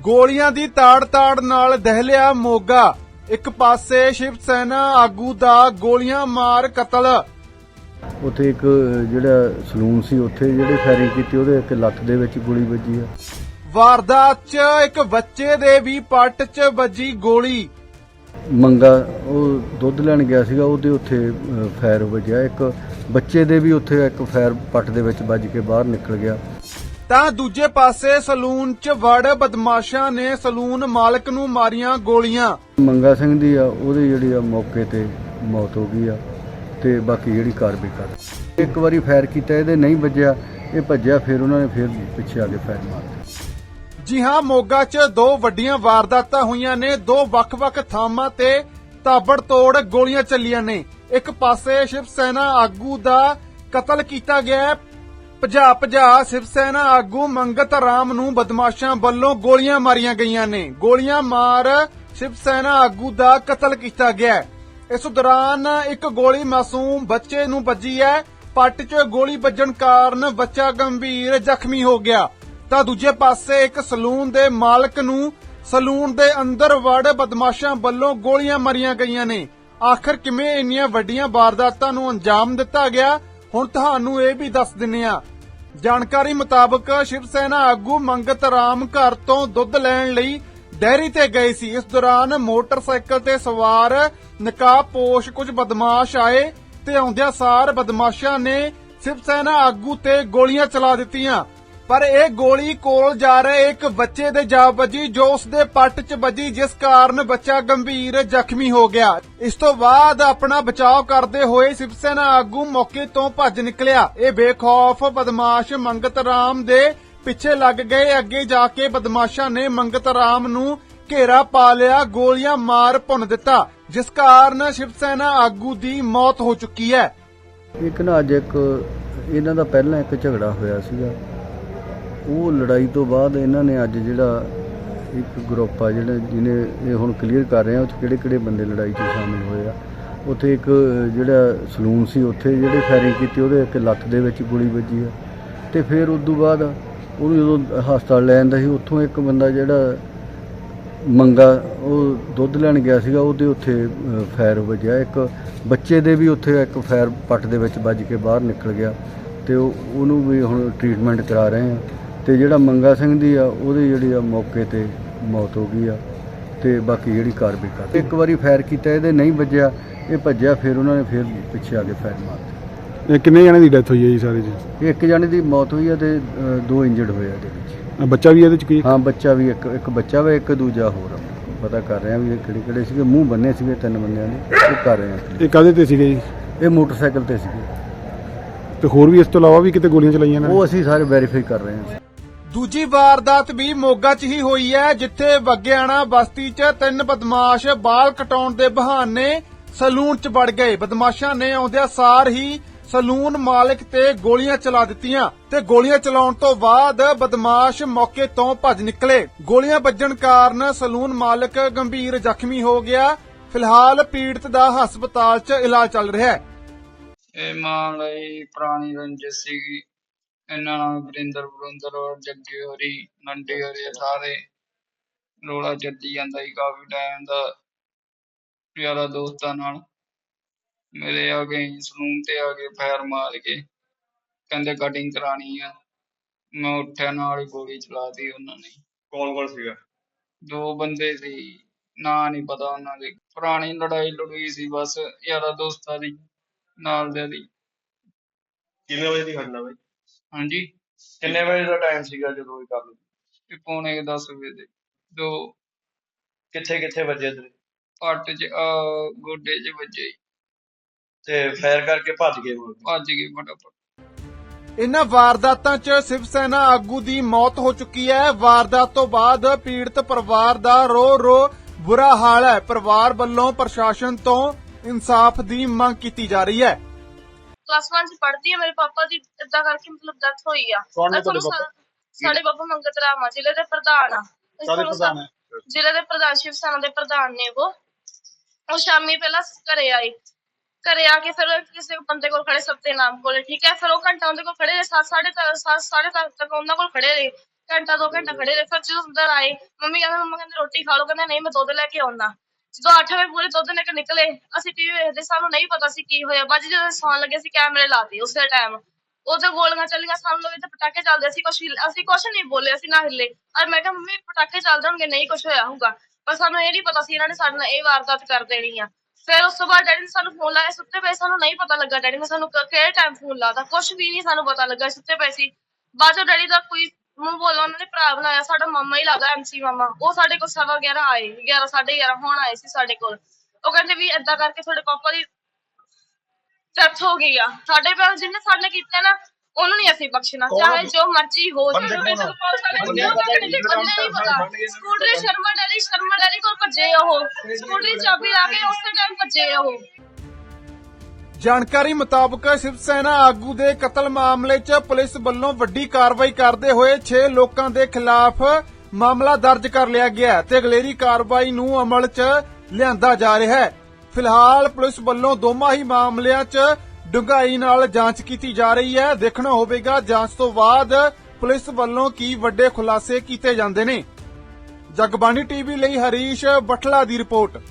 ਗੋਲੀਆਂ ਦੀ ਤਾੜ-ਤਾੜ ਨਾਲ ਦਹਿਲਿਆ ਮੋਗਾ। ਇੱਕ ਪਾਸੇ ਸ਼ਿਵ ਸੈਨਾ ਆਗੂ ਦਾ ਗੋਲੀਆਂ ਮਾਰ ਕਤਲ। ਉੱਥੇ ਇੱਕ ਜਿਹੜਾ ਸਲੂਨ ਸੀ ਉੱਥੇ ਜਿਹੜੇ ਫਾਇਰਿੰਗ ਕੀਤੀ ਉਹਦੇ ਇੱਕ ਲੱਤ ਦੇ ਵਿੱਚ ਗੋਲੀ ਵੱਜੀ ਆ। ਵਾਰਦਾਤ 'ਚ ਇੱਕ ਬੱਚੇ ਦੇ ਵੀ ਪੱਟ 'ਚ ਵੱਜੀ ਗੋਲੀ। ਮੰਗਾ ਉਹ ਦੁੱਧ ਲੈਣ ਗਿਆ ਸੀਗਾ ਉਹਦੇ ਉੱਥੇ ਫਾਇਰ ਵੱਜਿਆ। ਇੱਕ ਬੱਚੇ ਦੇ ਵੀ ਉੱਥੇ ਇੱਕ ਫਾਇਰ ਪੱਟ ਦੇ ਵਿੱਚ ਵੱਜ ਕੇ ਬਾਹਰ ਨਿਕਲ ਗਿਆ। ਤਾਂ ਦੂਜੇ ਪਾਸੇ ਸਲੂਨ 'ਚ ਵੜ ਬਦਮਾਸ਼ਾਂ ਨੇ ਸਲੂਨ ਮਾਲਕ ਨੂੰ ਮਾਰੀਆਂ ਗੋਲੀਆਂ। ਮੰਗਾ ਸਿੰਘ ਦੀ ਆ ਉਹਦੀ ਜਿਹੜੀ ਆ ਮੌਕੇ ਤੇ ਮੌਤ ਹੋ ਗਈ ਆ ਤੇ ਬਾਕੀ ਜਿਹੜੀ ਕਾਰਵਾਈ ਕਰ ਇੱਕ ਵਾਰੀ ਫਾਇਰ ਕੀਤਾ ਇਹਦੇ ਨਹੀਂ ਵੱਜਿਆ ਇਹ ਭੱਜਿਆ ਫਿਰ ਉਹਨਾਂ ਨੇ ਫਿਰ ਪਿੱਛੇ ਆ ਕੇ ਫਾਇਰ ਮਾਰ ਜੀ ਹਾਂ ਮੋਗਾ 'ਚ ਦੋ ਵੱਡੀਆਂ ਵਾਰਦਾਤਾਂ ਹੋਈਆਂ ਨੇ ਦੋ ਵੱਖ-ਵੱਖ ਥਾਵਾਂ ਤੇ ਤਾਬੜਤੋੜ ਗੋਲੀਆਂ ਚੱਲੀਆਂ ਨੇ। ਇੱਕ ਪਾਸੇ ਸ਼ਿਵ ਸੈਨਾ ਆਗੂ ਦਾ ਕਤਲ ਕੀਤਾ ਗਿਆ ਭਜਾ ਭਜਾ ਸ਼ਿਵ ਸੈਨਾ ਆਗੂ ਮੰਗਤ ਰਾਮ ਨੂੰ ਬਦਮਾਸ਼ਾਂ ਵੱਲੋਂ ਗੋਲੀਆਂ ਮਾਰੀਆਂ ਗਈਆਂ ਨੇ। ਗੋਲੀਆਂ ਮਾਰ ਸ਼ਿਵ ਸੈਨਾ ਆਗੂ ਦਾ ਕਤਲ ਕੀਤਾ ਗਿਆ ਇਸ ਦੌਰਾਨ ਇੱਕ ਗੋਲੀ ਮਾਸੂਮ ਬੱਚੇ ਨੂੰ ਵੱਜੀ ਹੈ। ਪੱਟ 'ਚ ਗੋਲੀ ਵੱਜਣ ਕਾਰਨ ਬੱਚਾ ਗੰਭੀਰ ਜ਼ਖਮੀ ਹੋ ਗਿਆ। ਤਾਂ ਦੂਜੇ ਪਾਸੇ ਇੱਕ ਸਲੂਨ ਦੇ ਮਾਲਕ ਨੂੰ ਸਲੂਨ ਦੇ ਅੰਦਰ ਵੜ ਬਦਮਾਸ਼ਾਂ ਵੱਲੋਂ ਗੋਲੀਆਂ ਮਾਰੀਆਂ ਗਈਆਂ ਨੇ। ਆਖਰ ਕਿਵੇਂ ਇੰਨੀਆਂ ਵੱਡੀਆਂ ਵਾਰਦਾਤਾਂ ਨੂੰ ਅੰਜਾਮ ਦਿੱਤਾ ਗਿਆ? ਹੁਣ ਤੁਹਾਨੂੰ ਇਹ ਵੀ ਦੱਸ ਦਿੰਨੇ ਆ ਜਾਣਕਾਰੀ ਮੁਤਾਬਕ ਸ਼ਿਵ ਸੈਨਾ ਆਗੂ ਮੰਗਤ ਰਾਮ ਘਰ ਤੋਂ ਦੁੱਧ ਲੈਣ ਲਈ ਡੈਰੀ ਤੇ ਗਏ ਸੀ। ਇਸ ਦੌਰਾਨ ਮੋਟਰਸਾਈਕਲ ਤੇ ਸਵਾਰ ਨਕਾਬਪੋਸ਼ ਕੁਝ ਬਦਮਾਸ਼ ਆਏ ਤੇ ਆਉਂਦਿਆਂ ਸਾਰ ਬਦਮਾਸ਼ਾਂ ਨੇ ਸ਼ਿਵ ਸੈਨਾ ਆਗੂ ਤੇ ਗੋਲੀਆਂ ਚਲਾ ਦਿੱਤੀਆਂ। ਪਰ ਇਹ ਗੋਲੀ ਕੋਲ ਜਾ ਰਹੇ ਇੱਕ ਬੱਚੇ ਦੇ ਜਾ ਵੱਜੀ, ਜੋ ਉਸ ਦੇ ਪੱਟ 'ਚ ਵੱਜੀ, ਜਿਸ ਕਾਰਨ ਬੱਚਾ ਗੰਭੀਰ ਜ਼ਖਮੀ ਹੋ ਗਿਆ। ਇਸ ਤੋਂ ਬਾਅਦ ਆਪਣਾ ਬਚਾਅ ਕਰਦੇ ਹੋਏ ਸ਼ਿਵ ਸੈਨਾ ਆਗੂ ਮੌਕੇ ਤੋਂ ਭੱਜ ਨਿਕਲਿਆ। ਇਹ ਬੇਖੌਫ ਬਦਮਾਸ਼ ਮੰਗਤ ਰਾਮ ਦੇ ਪਿੱਛੇ ਲੱਗ ਗਏ। ਅੱਗੇ ਜਾ ਕੇ ਬਦਮਾਸ਼ਾਂ ਨੇ ਮੰਗਤ ਰਾਮ ਨੂੰ ਘੇਰਾ ਪਾ ਲਿਆ, ਗੋਲੀਆਂ ਮਾਰ ਭੁੰਨ ਦਿੱਤਾ, ਜਿਸ ਕਾਰਨ ਸ਼ਿਵ ਸੈਨਾ ਆਗੂ ਦੀ ਮੌਤ ਹੋ ਚੁੱਕੀ ਹੈ। ਇੱਕ ਨਾ ਅੱਜ ਇੱਕ, ਇਹਨਾਂ ਦਾ ਪਹਿਲਾਂ ਇੱਕ ਝਗੜਾ ਹੋਇਆ ਸੀਗਾ। ਉਹ ਲੜਾਈ ਤੋਂ ਬਾਅਦ ਇਹਨਾਂ ਨੇ ਅੱਜ ਜਿਹੜਾ ਇੱਕ ਗਰੁੱਪ ਆ ਜਿਹੜਾ ਜਿਹਨੇ ਇਹ ਹੁਣ ਕਲੀਅਰ ਕਰ ਰਹੇ ਆ ਉਹ 'ਚ ਕਿਹੜੇ ਕਿਹੜੇ ਬੰਦੇ ਲੜਾਈ 'ਚ ਸ਼ਾਮਿਲ ਹੋਏ ਆ। ਉੱਥੇ ਇੱਕ ਜਿਹੜਾ ਸਲੂਨ ਸੀ ਉੱਥੇ ਜਿਹੜੇ ਫਾਇਰਿੰਗ ਕੀਤੀ ਉਹਦੇ ਇੱਕ ਲੱਤ ਦੇ ਵਿੱਚ ਗੋਲੀ ਵੱਜੀ ਆ। ਤੇ ਫਿਰ ਉਸ ਤੋਂ ਬਾਅਦ ਉਹਨੂੰ ਜਦੋਂ ਹਸਪਤਾਲ ਲੈ ਜਾਂਦਾ ਸੀ ਉੱਥੋਂ ਇੱਕ ਬੰਦਾ ਜਿਹੜਾ ਮੰਗਾ ਉਹ ਦੁੱਧ ਲੈਣ ਗਿਆ ਸੀਗਾ ਉਹਦੇ ਉੱਥੇ ਅ, ਫਾਇਰ ਵੱਜਿਆ। ਇੱਕ ਬੱਚੇ ਦੇ ਵੀ ਉੱਥੇ ਇੱਕ ਫਾਇਰ ਪੱਟ ਦੇ ਵਿੱਚ ਵੱਜ ਕੇ ਬਾਹਰ ਨਿਕਲ ਗਿਆ। ਤੇ ਉਹ ਉਹਨੂੰ ਵੀ ਹੁਣ ਟ੍ਰੀਟਮੈਂਟ ਕਰਾ ਰਹੇ ਆ। ਤੇ ਜਿਹੜਾ ਮੰਗਾ ਸਿੰਘ ਦੀ ਆ ਉਹਦੀ ਜਿਹੜੀ ਆ ਮੌਕੇ ਤੇ ਮੌਤ ਹੋ ਗਈ ਆ ਤੇ ਬਾਕੀ ਜਿਹੜੀ ਕਾਰਵਾਈ ਕਰ ਇੱਕ ਵਾਰੀ ਫਾਇਰ ਕੀਤਾ ਇਹਦੇ ਨਹੀਂ ਵੱਜਿਆ ਇਹ ਭੱਜਿਆ ਫਿਰ ਉਹਨਾਂ ਨੇ ਫਿਰ ਪਿੱਛੇ ਆ ਕੇ ਫਾਇਰ ਮਾਰ ਦਿੱਤਾ ਇਹ ਕਿੰਨੇ ਜਣੇ ਦੀ ਡੈਥ ਹੋਈ ਹੈ ਜੀ ਸਾਰੇ ਜੀ? ਇੱਕ ਜਣੇ ਦੀ ਮੌਤ ਹੋਈ ਆ ਤੇ ਦੋ ਇੰਜਰਡ ਹੋਏ ਆ ਇਹਦੇ ਵਿੱਚ। ਬੱਚਾ ਵੀ ਇਹਦੇ ਚ ਕੀ ਹਾਂ ਬੱਚਾ ਵੀ ਇੱਕ ਇੱਕ ਬੱਚਾ ਵਾ ਇੱਕ ਦੂਜਾ ਹੋਰ ਆ। ਪਤਾ ਕਰ ਰਹੇ ਆ ਵੀ ਇਹ ਕਿਹੜੇ ਕਿਹੜੇ ਸੀਗੇ ਮੂੰਹ ਬੰਨੇ ਸੀਗੇ ਤਿੰਨ ਬੰਦਿਆਂ ਦੇ ਉਹ ਕਰ ਰਹੇ ਆ। ਇਹ ਕਾਦੇ ਤੇ ਸੀਗੇ ਜੀ? ਇਹ ਮੋਟਰਸਾਈਕਲ ਤੇ ਸੀਗੇ। ਤੇ ਹੋਰ ਵੀ ਇਸ ਤੋਂ ਇਲਾਵਾ ਵੀ ਕਿਤੇ ਗੋਲੀਆਂ ਚਲਾਈਆਂ ਨੇ? ਉਹ ਅਸੀਂ ਸਾਰੇ ਵੈਰੀਫਾਈ ਕਰ ਰਹੇ ਹਾਂ ਦੂਜੀ ਵਾਰਦਾਤ ਵੀ ਮੋਗਾ 'ਚ ਹੀ ਹੋਈ ਹੈ, ਜਿੱਥੇ ਬੱਗਿਆਣਾ ਬਸਤੀ 'ਚ ਤਿੰਨ ਬਦਮਾਸ਼ ਬਾਲ ਕਟਾਉਣ ਦੇ ਬਹਾਨੇ ਸਲੂਨ 'ਚ ਵੜ ਗਏ। ਬਦਮਾਸ਼ਾਂ ਨੇ ਆਉਂਦਿਆਂ ਸਾਰ ਹੀ ਸਲੂਨ ਮਾਲਕ ਤੇ ਗੋਲੀਆਂ ਚਲਾ ਦਿੱਤੀਆਂ ਤੇ ਗੋਲੀਆਂ ਚਲਾਉਣ ਤੋਂ ਬਾਅਦ ਬਦਮਾਸ਼ ਮੌਕੇ ਤੋਂ ਭੱਜ ਨਿਕਲੇ। ਗੋਲੀਆਂ ਵੱਜਣ ਕਾਰਨ ਸਲੂਨ ਮਾਲਕ ਗੰਭੀਰ ਜ਼ਖਮੀ ਹੋ ਗਿਆ। ਫਿਲਹਾਲ ਪੀੜਤ ਦਾ ਹਸਪਤਾਲ 'ਚ ਇਲਾਜ ਚੱਲ ਰਿਹਾ ਹੈ। ਇਹ ਮਾਂ ਲਈ ਪੁਰਾਣੀ ਰੰਜਿਸ਼ ਸੀਗੀ। ਇਹਨਾਂ ਨਾਲ ਵਰਿੰਦਰ ਵਰਿੰਦਰ ਔਰ ਜੱਗੇ ਹੋਰੀ ਨੰਡੇ ਹੋਰੀ ਸਾਰੇ ਰੋਲਾ ਚੱਲੀ ਜਾਂਦਾ ਸੀ ਕਾਫੀ ਟਾਈਮ ਦਾ ਯਾਰਾ ਦੋਸਤਾਂ ਨਾਲ। ਮੇਰੇ ਆ ਗਏ ਸਲੂਨ ਤੇ ਆ ਕੇ ਫਾਇਰ ਮਾਰ ਕੇ। ਕਹਿੰਦੇ ਕਟਿੰਗ ਕਰਾਣੀ ਆ। ਮੈਂ ਉੱਠਿਆ ਨਾਲ ਹੀ ਗੋਲੀ ਚਲਾਤੀ ਉਹਨਾਂ ਨੇ। ਕੌਣ ਕੌਣ ਸੀਗਾ? ਦੋ ਬੰਦੇ ਸੀ ਨਾਂ ਨਹੀਂ ਪਤਾ ਉਹਨਾਂ ਦੇ। ਪੁਰਾਣੀ ਲੜਾਈ ਲੜੂਈ ਸੀ ਬਸ ਯਾਰਾ ਦੋਸਤਾਂ ਦੀ ਨਾਲ ਦੇ ਦੀ। ਕਿੰਨੇ ਵਜੇ ਦੀ ਘਟਨਾ ਬਈ? ਹਾਂਜੀ। ਕਿੰਨੇ ਵਜੇ ਦਾ ਟਾਈਮ ਸੀਗਾ ਜਦੋਂ ਇਹ ਗੱਲ ਹੋਈ? ਤੇ ਪੌਣੇ 10 ਵਜੇ ਦੇ। ਦੋ ਕਿੱਥੇ ਕਿੱਥੇ ਵੱਜੇ ਤੇ ਪੱਟ ਚ ਆ ਗੋਡੇ ਚ ਵੱਜੇ। ਤੇ ਫਾਇਰ ਕਰਕੇ ਭੱਜ ਗਏ ਉਹ ਭੱਜ ਗਏ ਫਟਾਫਟ। ਇਨ੍ਹਾਂ ਵਾਰਦਾਤਾਂ 'ਚ ਸ਼ਿਵ ਸੈਨਾ ਆਗੂ ਦੀ ਮੌਤ ਹੋ ਚੁੱਕੀ ਹੈ। ਵਾਰਦਾਤ ਤੋਂ ਬਾਅਦ ਪੀੜਤ ਪਰਿਵਾਰ ਦਾ ਰੋ ਰੋ ਬੁਰਾ ਹਾਲ ਹੈ। ਪਰਿਵਾਰ ਵੱਲੋਂ ਪ੍ਰਸ਼ਾਸਨ ਤੋਂ ਇਨਸਾਫ ਦੀ ਮੰਗ ਕੀਤੀ ਜਾ ਰਹੀ ਹੈ। ਕਲਾਸ 1 ਚ ਪੜ੍ਹਦੀ ਹੈ ਮੇਰੇ ਪਾਪਾ ਦੀ ਇਦਾਂ ਕਰਕੇ ਮਤਲਬ ਡੈਥ ਹੋਈ ਆ। ਕੌਣ ਨੇ ਇਹ ਤੁਹਾਨੂੰ ਤੁਹਾਡੇ ਸਾ- ਸਾਡੇ ਪਾਪਾ ਮੰਗਤ ਰਾਮ ਆ ਜ਼ਿਲ੍ਹੇ ਦੇ ਪ੍ਰਧਾਨ ਆ। ਤੁਹਾਨੂੰ ਪ੍ਰਧਾਨ ਜ਼ਿਲ੍ਹੇ ਦੇ ਪ੍ਰਧਾਨ ਸ਼ਿਵ ਸੈਨਾ ਦੇ ਪ੍ਰਧਾਨ ਨੇ ਉਹ। ਉਹ ਸ਼ਾਮੀ ਪਹਿਲਾਂ ਘਰੇ ਆਏ। ਘਰੇ ਆ ਕੇ ਫਿਰ ਕਿਸੇ ਬੰਦੇ ਕੋਲ ਖੜੇ ਸੱਤੇ ਨਾਮ ਕੋਲ ਠੀਕ ਹੈ? ਫਿਰ ਉਹ ਘੰਟਾ ਉਹਦੇ ਕੋਲ ਖੜੇ ਰਹੇ ਸੱਤ ਸਾਢੇ ਸੱਤ ਸੱਤ ਸਾਢੇ ਸੱਤ ਤੱਕ ਉਹਨਾਂ ਕੋਲ ਖੜੇ ਰਹੇ। ਘੰਟਾ ਦੋ ਘੰਟਾ ਖੜੇ ਰਹੇ। ਫਿਰ ਜਦੋਂ ਅੰਦਰ ਆਏ ਮੰਮੀ ਕਹਿੰਦੇ ਮੰਮਾ ਕਹਿੰਦੇ ਰੋਟੀ ਖਾ ਲਓ। ਕਹਿੰਦੇ ਨਹੀਂ ਮੈਂ ਦੁੱਧ ਲੈ ਕੇ ਆਉਣਾ ਜਦੋਂ 8 ਵਜੇ ਪੂਰੇ ਦੁੱਧ ਲੈ ਨਿਕਲੇ, ਅਸੀਂ ਟੀਵੀ ਵੇਖਦੇ ਸਾਨੂੰ ਨਹੀਂ ਪਤਾ ਸੀ ਕੀ ਹੋਇਆ। ਬਾਅਦ 'ਚ ਜਦੋਂ ਸੌਣ ਲੱਗੇ ਸੀ ਕੈਮਰੇ ਲਾਤੇ ਉਸੇ ਟਾਈਮ ਉਦੋਂ ਗੋਲੀਆਂ ਚੱਲੀਆਂ, ਸਾਨੂੰ ਲੱਗੇ ਤੇ ਪਟਾਕੇ ਚੱਲਦੇ ਸੀ ਕੁਛ ਅਸੀਂ ਕੁਛ ਨਹੀਂ ਬੋਲੇ ਅਸੀਂ ਨਾ ਹਿੱਲੇ। ਔਰ ਮੈਂ ਕਿਹਾ, ਮੰਮੀ, ਪਟਾਕੇ ਚੱਲਦੇ ਹੋਣਗੇ, ਨਹੀਂ ਕੁਛ ਹੋਇਆ ਹੋਊਗਾ। ਪਰ ਸਾਨੂੰ ਇਹ ਨਹੀਂ ਪਤਾ ਸੀ, ਇਹਨਾਂ ਨੇ ਸਾਡੇ ਨਾਲ ਇਹ ਵਾਰਦਾਤ ਕਰ ਦੇਣੀ ਆ। ਫਿਰ ਉਸ ਤੋਂ ਬਾਅਦ ਡੈਡੀ ਨੇ ਸਾਨੂੰ ਫੋਨ ਲਾਇਆ, ਸੁੱਤੇ ਪਏ ਸਾਨੂੰ ਨਹੀਂ ਪਤਾ ਲੱਗਾ। ਡੈਡੀ ਨੇ ਸਾਨੂੰ ਕਿਹੜੇ ਟਾਈਮ ਫੋਨ ਲਾਤਾ? ਕੁਛ ਵੀ ਨਹੀਂ ਸਾਨੂੰ ਪਤਾ ਲੱਗਾ, ਸੁੱਤੇ ਪਏ ਸੀ। ਬਾਅਦ ਚੋਂ ਡੈਡੀ ਦਾ ਕੋਈ ਮੂੰਹ ਬੋਲਾ ਉਹਨਾਂ ਨੇ ਭਰਾ ਬਣਾਇਆ ਸਾਡਾ ਮਾਮਾ ਹੀ ਲੱਗਦਾ ਐਮਸੀ ਮਾਮਾ। ਉਹ ਸਾਡੇ ਕੋਲ ਸਵਾ 11 ਆਏ 11 11:30 ਹੁਣ ਆਏ ਸੀ ਸਾਡੇ ਕੋਲ। ਉਹ ਕਹਿੰਦੇ ਵੀ ਏਦਾਂ ਕਰਕੇ ਤੁਹਾਡੇ ਪਾਪਾ ਦੀ ਡੈਥ ਹੋ ਗਈ ਆ। ਸਾਡੇ ਪੈਰ ਜਿਹਨੇ ਸਾਡੇ ਕੀਤਾ ਨਾ ਉਹਨੂੰ ਨਹੀਂ ਅਸੀਂ ਬਖਸ਼ਣਾ। ਚਾਹੇ ਜੋ ਮਰਜ਼ੀ ਹੋ ਜਾਵੇ ਸਕੂਟਰੀ ਸ਼ਰਮਾ ਡੈਡੀ ਸ਼ਰਮਾ ਡੈਡੀ ਕੋਲ ਭੱਜੇ ਉਹ। ਸਕੂਟਰੀ ਚਾਬੀ ਲਾ ਕੇ ਉਸੇ ਟਾਈਮ ਭੱਜੇ ਉਹ। ਜਾਣਕਾਰੀ ਮੁਤਾਬਕ ਸ਼ਿਵ ਸੈਨਾ ਆਗੂ ਦੇ ਕਤਲ ਮਾਮਲੇ 'ਚ ਪੁਲਿਸ ਵੱਲੋਂ ਵੱਡੀ ਕਾਰਵਾਈ ਕਰਦੇ ਹੋਏ 6 ਲੋਕਾਂ ਦੇ ਖਿਲਾਫ ਮਾਮਲਾ ਦਰਜ ਕਰ ਲਿਆ ਗਿਆ ਤੇ ਅਗਲੇਰੀ ਕਾਰਵਾਈ ਨੂੰ ਅਮਲ 'ਚ ਲਿਆਂਦਾ ਜਾ ਰਿਹਾ ਹੈ। ਫਿਲਹਾਲ ਪੁਲਿਸ ਵੱਲੋਂ ਦੋਵਾਂ ਹੀ ਮਾਮਲਿਆਂ 'ਚ ਡੂੰਘਾਈ ਨਾਲ ਜਾਂਚ ਕੀਤੀ ਜਾ ਰਹੀ ਹੈ। ਦੇਖਣਾ ਹੋਵੇਗਾ ਜਾਂਚ ਤੋਂ ਬਾਅਦ ਪੁਲਿਸ ਵੱਲੋਂ ਕੀ ਵੱਡੇ ਖੁਲਾਸੇ ਕੀਤੇ ਜਾਂਦੇ ਨੇ। ਜਗਬਾਣੀ ਟੀਵੀ ਲਈ ਹਰੀਸ਼ ਬਟਲਾ ਦੀ ਰਿਪੋਰਟ।